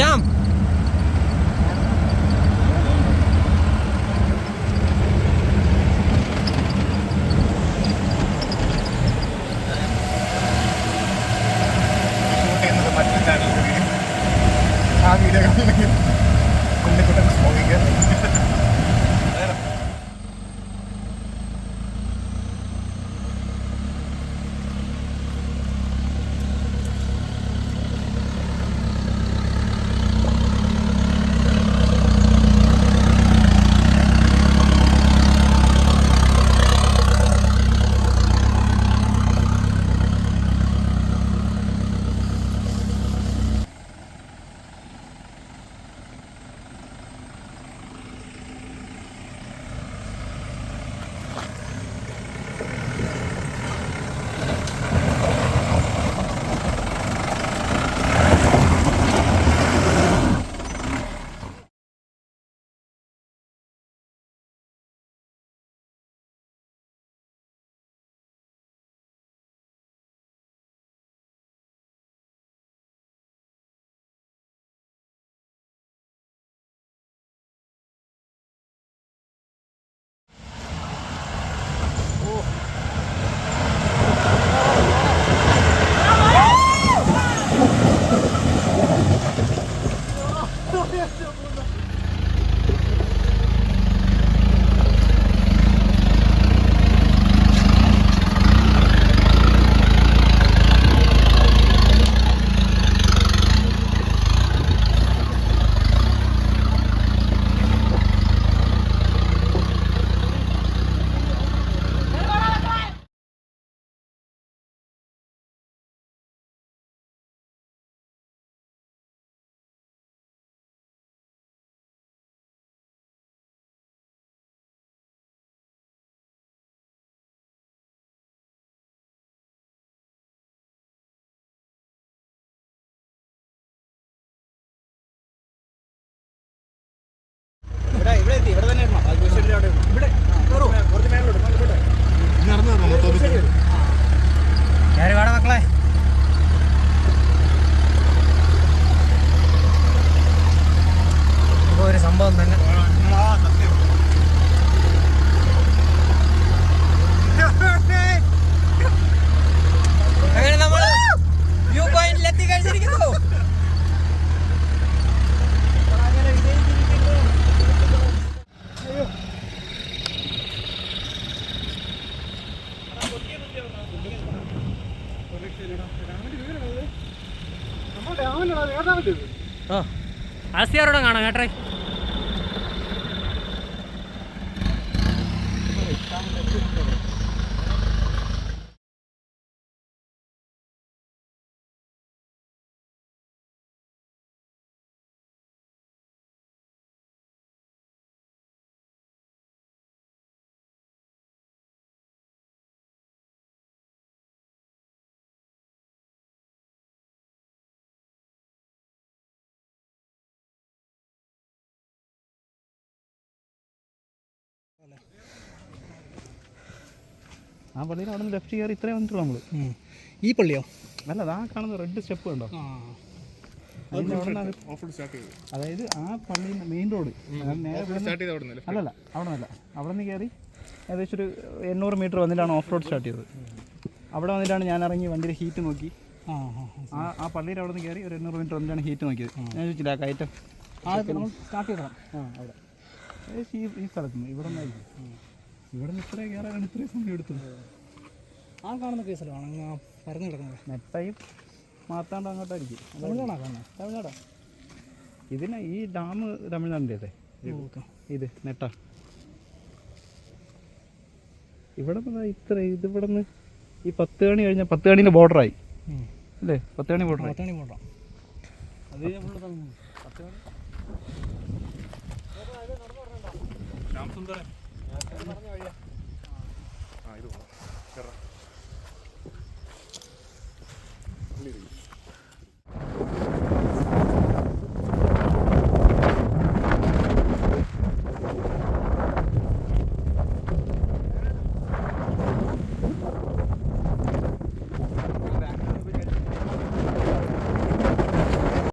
гостям. കയറി വേണം മക്കളെ. ഓ ആസിയാരോടെ കാണാം കേട്ടെ ആ പള്ളിയിൽ അവിടെ നിന്ന് ലെഫ്റ്റ് കയറി ഇത്രയും വന്നിട്ടുള്ളൂ നമ്മൾ ഈ പള്ളിയോ? അല്ല അതാ കാണുന്ന റെഡ് സ്റ്റെപ്പ് അത് അതായത് ആ പള്ളി മെയിൻ റോഡ് അല്ലല്ല അവിടെ നിന്നല്ല. അവിടെ നിന്ന് കയറി ഏകദേശം ഒരു എണ്ണൂറ് മീറ്റർ വന്നിട്ടാണ് ഓഫ് റോഡ് സ്റ്റാർട്ട് ചെയ്തത്. അവിടെ വന്നിട്ടാണ് ഞാൻ ഇറങ്ങി വണ്ടിയുടെ ഹീറ്റ് നോക്കി. ആ ആ പള്ളിയിൽ പള്ളിയുടെ അവിടെ നിന്ന് കയറി ഒരു എണ്ണൂറ് മീറ്റർ വന്നിട്ടാണ് ഹീറ്റ് നോക്കിയത്. ഞാൻ ചോദിച്ചില്ല ആ കയറ്റം സ്റ്റാർട്ട് ചെയ്തതാണ്. ആ അവിടെ. ഈ ഈ സ്ഥലത്ത് നിന്ന് ഇവിടെ നിന്നായിരിക്കും. ഇവിടെ നിന്ന് ഇത്രയും കയറാനാണ് ഇത്രയും സമയം എടുത്തത്. ആ കാണുന്ന കേസല്ലോ അങ്ങ് പരന്നു കിടക്കുന്നത്. നെട്ടയും മാത്താണ്ട് അങ്ങോട്ടായിരിക്കും. തമിഴ്നാടാ കാണുന്നത്. തമിഴ്നാടാ. ഇതിന് ഈ ഡാം തമിഴ്നാടിന്റെ ഇത്. നെട്ട. ഇവിടെ നിന്ന് ഇത്ര ഇത് ഇവിടെ നിന്ന് ഈ പത്ത് കണി കഴിഞ്ഞാൽ പത്ത് കണീന്റെ ബോർഡറായി അല്ലേ? പത്ത് കണി ബോർഡറായി മണി ബോർഡറാണ് അത് ഫുള്ള് തമിഴ്